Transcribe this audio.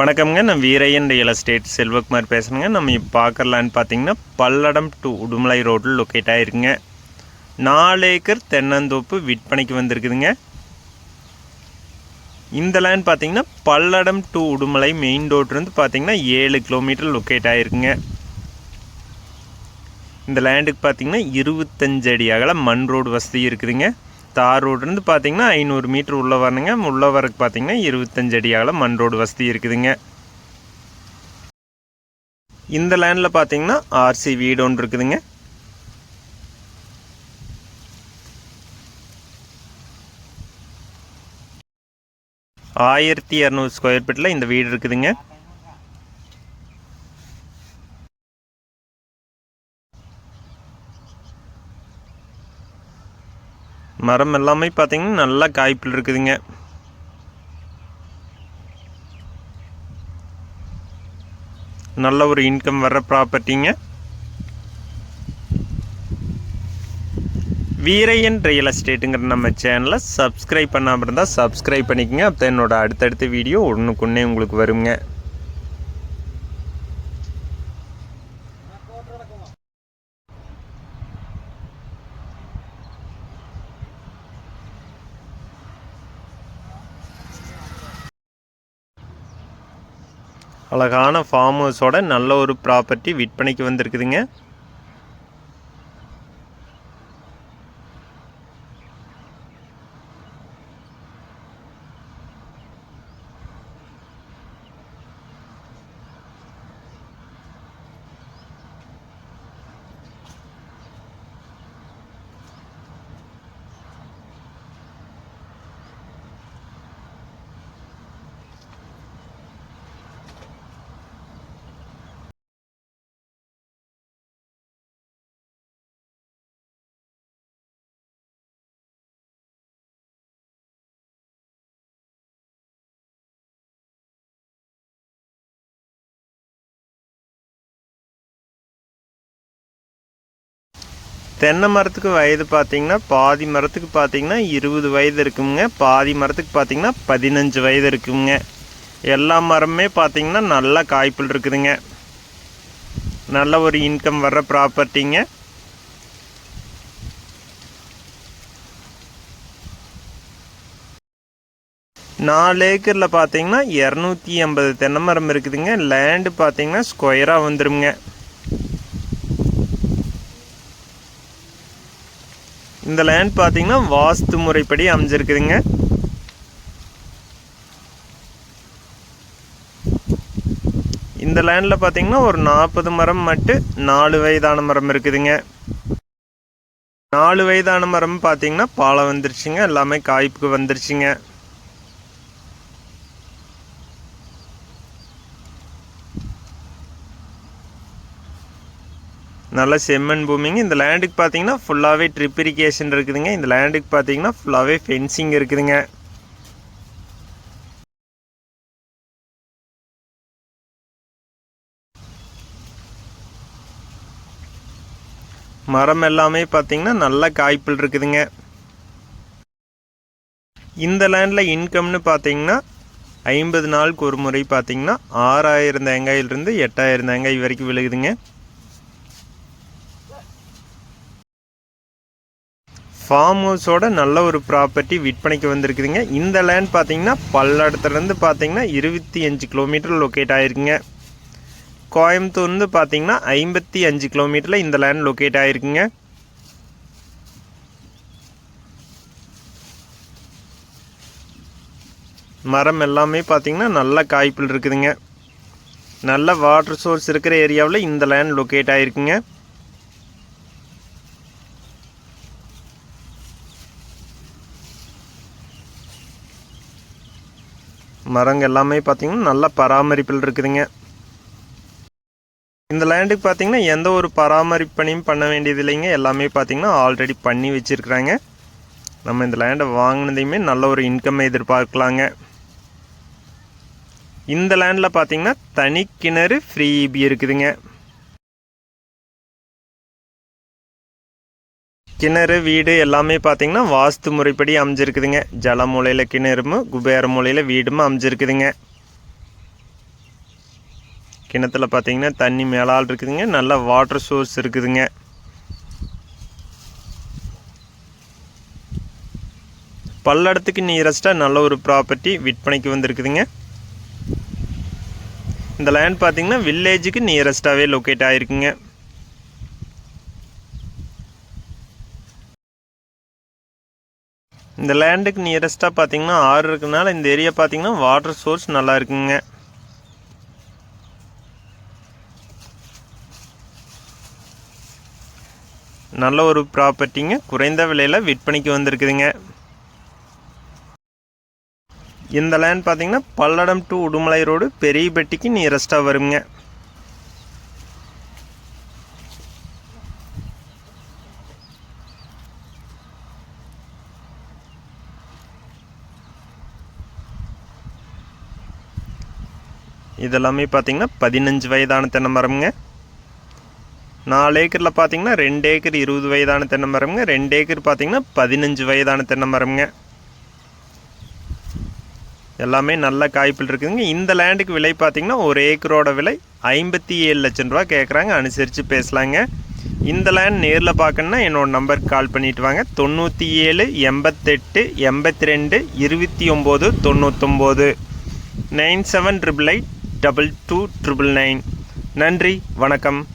வணக்கம்ங்க. நான் Veeraiyan real estate Selvakumar பேசுகிறேங்க நம்ம இப்போ பார்க்கலான்னு பார்த்தீங்கன்னா பல்லடம் டு உடுமலை ரோட்டில் லொக்கேட் ஆகிருக்குங்க நாலு ஏக்கர் தென்னந்தோப்பு விற்பனைக்கு வந்திருக்குதுங்க. இந்த லேண்ட் பார்த்தீங்கன்னா பல்லடம் டு உடுமலை மெயின் ரோட்லேருந்து பார்த்தீங்கன்னா ஏழு கிலோமீட்டர் லொக்கேட் ஆகிருக்குங்க இந்த லேண்டுக்கு பார்த்தீங்கன்னா இருபத்தஞ்சு அடி அகல மண் ரோடு வசதி இருக்குதுங்க. தார் ரோடுலேருந்து பார்த்தீங்கன்னா ஐநூறு மீட்ரு உள்ளே வரணுங்க. உள்ளே வரக்கு பார்த்தீங்கன்னா இருபத்தஞ்சு அடி அகல மண் ரோடு வசதி இருக்குதுங்க. இந்த லேண்டில் பார்த்தீங்கன்னா ஆர்சி வீடு ஒன்று இருக்குதுங்க. ஆயிரத்தி இரநூறு ஸ்கொயர் ஃபீட்டில் இந்த வீடு இருக்குதுங்க. மரம் எல்லாமே பார்த்தீங்கன்னா நல்லா காய்ப்பில் இருக்குதுங்க. நல்ல ஒரு இன்கம் வர்ற ப்ராப்பர்ட்டிங்க. வீரையன் ரியல் எஸ்டேட்டுங்கிற நம்ம சேனலை சப்ஸ்கிரைப் பண்ணாமல் இருந்தால் சப்ஸ்கிரைப் பண்ணிக்கங்க. அப்போ என்னோட அடுத்தடுத்த வீடியோ ஒன்றுக்குன்னே உங்களுக்கு வருங்க. அழகான ஃபார்ம் ஹவுஸோட நல்ல ஒரு ப்ராப்பர்ட்டி விற்பனைக்கு வந்திருக்குதுங்க. தென்னை மரத்துக்கு வயது பார்த்தீங்கன்னா பாதி மரத்துக்கு பார்த்தீங்கன்னா இருபது வயது இருக்குங்க. பாதி மரத்துக்கு பார்த்தீங்கன்னா பதினஞ்சு வயது இருக்குங்க. எல்லா மரமுமே பார்த்தீங்கன்னா நல்லா காய்ப்புல் இருக்குதுங்க. நல்ல ஒரு இன்கம் வர்ற ப்ராப்பர்ட்டிங்க நாலு ஏக்கரில் பார்த்தீங்கன்னா இரநூத்தி ஐம்பது தென்னை மரம் இருக்குதுங்க. லேண்டு பார்த்தீங்கன்னா ஸ்கொயராக வந்துருங்க இந்த லேண்ட் பார்த்தீங்கன்னா வாஸ்து முறைப்படி அமைஞ்சிருக்குதுங்க. இந்த லேண்டில் பார்த்தீங்கன்னா ஒரு நாற்பது மரம் மட்டும் நாலு வயதான மரம் இருக்குதுங்க. நாலு வயதான மரம் பார்த்தீங்கன்னா பாலை வந்துருச்சுங்க எல்லாமே காய்ப்புக்கு வந்துருச்சுங்க. நல்ல செம்மண் பூமிங்க. இந்த லேண்டுக்கு பார்த்தீங்கன்னா ஃபுல்லாகவே ட்ரிப் இரிகேஷன் இருக்குதுங்க. இந்த லேண்டுக்கு பார்த்தீங்கன்னா ஃபுல்லாகவே ஃபென்சிங் இருக்குதுங்க. மரம் எல்லாமே பார்த்தீங்கன்னா நல்ல காய்ப்பில் இருக்குதுங்க. இந்த லேண்டில் இன்கம்னு பார்த்தீங்கன்னா ஐம்பது நாளுக்கு ஒரு முறை பார்த்தீங்கன்னா ஆறாயிரம் தேங்காயிலிருந்து எட்டாயிரம் தேங்காய் வரைக்கும் விழுகுதுங்க. ஃபார்ம் ஹவுஸோட நல்ல ஒரு ப்ராப்பர்ட்டி விற்பனைக்கு வந்திருக்குதுங்க. இந்த லேண்ட் பார்த்தீங்கன்னா பல்லடத்துலேருந்து பார்த்தீங்கன்னா இருபத்தி அஞ்சு கிலோமீட்டர் லொக்கேட் ஆகிருக்குங்க கோயம்புத்தூர்ந்து பார்த்தீங்கன்னா ஐம்பத்தி அஞ்சு கிலோமீட்டரில் இந்த லேண்ட் லொக்கேட் ஆகிருக்குங்க மரம் எல்லாமே பார்த்தீங்கன்னா நல்ல காய்ப்பில் இருக்குதுங்க. நல்ல வாட்டர் சோர்ஸ் இருக்கிற ஏரியாவில் இந்த லேண்ட் லொக்கேட் ஆகிருக்குங்க மரங்கள் எல்லாமே பார்த்தீங்கன்னா நல்ல பராமரிப்பில் இருக்குதுங்க. இந்த லேண்டுக்கு பார்த்தீங்கன்னா எந்த ஒரு பராமரிப்பு பணியும் பண்ண வேண்டியது இல்லைங்க. எல்லாமே பார்த்தீங்கன்னா ஆல்ரெடி பண்ணி வச்சுருக்குறாங்க. நம்ம இந்த லேண்டை வாங்கினதையுமே நல்ல ஒரு இன்கம் எதிர்பார்க்கலாங்க. இந்த லேண்டில் பார்த்தீங்கன்னா தனி கிணறு ஃப்ரீ இபி இருக்குதுங்க. கிணறு வீடு எல்லாமே பார்த்தீங்கன்னா வாஸ்து முறைப்படி அமைஞ்சிருக்குதுங்க. ஜல மூலையில் கிணறும் குபேர மூலையில் வீடும் அமைஞ்சிருக்குதுங்க. கிணத்துல பார்த்தீங்கன்னா தண்ணி மேலால் இருக்குதுங்க. நல்ல வாட்டர் சோர்ஸ் இருக்குதுங்க. பல்லடத்துக்கு நியரஸ்ட்டாக நல்ல ஒரு ப்ராப்பர்ட்டி விற்பனைக்கு வந்திருக்குதுங்க. இந்த லேண்ட் பார்த்தீங்கன்னா வில்லேஜுக்கு நியரஸ்ட்டாகவே லொக்கேட் ஆகிருக்குங்க இந்த லேண்டுக்கு நியரஸ்ட்டாக பார்த்தீங்கன்னா ஆறு இருக்கனால இந்த ஏரியா பார்த்தீங்கன்னா வாட்டர் சோர்ஸ் நல்லா இருக்குங்க. நல்ல ஒரு ப்ராப்பர்ட்டிங்க குறைந்த விலையில் விற்பனைக்கு வந்திருக்குதுங்க. இந்த லேண்ட் பார்த்தீங்கன்னா பல்லடம் டு உடுமலை ரோடு பெரியபட்டிக்கு நியரஸ்ட்டாக வருங்க. இதெல்லாமே பார்த்திங்கன்னா பதினஞ்சு வயதான தென்னை மரம்ங்க நாலு ஏக்கரில் பார்த்தீங்கன்னா ரெண்டு ஏக்கர் இருபது வயதான தென்னை மரம்ங்க ரெண்டு ஏக்கர் பார்த்திங்கன்னா பதினஞ்சு வயதான தென்னை மரம்ங்க எல்லாமே நல்ல காய்ப்பில் இருக்குதுங்க. இந்த லேண்டுக்கு விலை பார்த்திங்கன்னா ஒரு ஏக்கரோட விலை ஐம்பத்தி ஏழு லட்சம் ரூபா கேட்குறாங்க. அனுசரித்து பேசலாங்க. இந்த லேண்ட் நேரில் பார்க்கணுன்னா என்னோடய நம்பருக்கு கால் பண்ணிட்டு வாங்க. தொண்ணூற்றி ஏழு எண்பத்தெட்டு எண்பத்தி ரெண்டு இருபத்தி ஒம்பது தொண்ணூத்தொம்போது. Nine seven triple eight double two triple nine. நன்றி வணக்கம்.